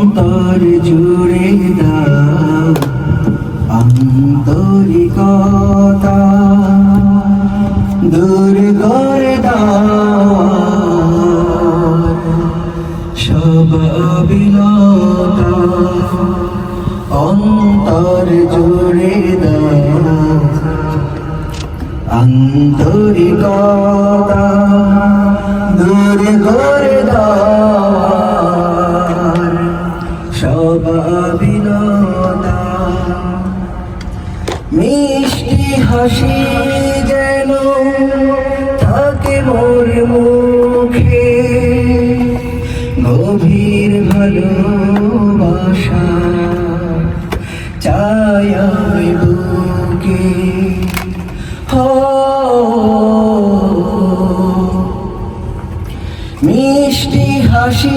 অন্তর জুড়ে দাও। আন্তরিকতা দূর করে সব অবিনতা অন্তর জুড়ে দাও। আন্তরিকতা দূর করে দাও। সব মিষ্টি হাসি যেন থাকে মোর মুখে। গভীর ভালোবাসা চাই আমি বুকে। মিষ্টি হাসি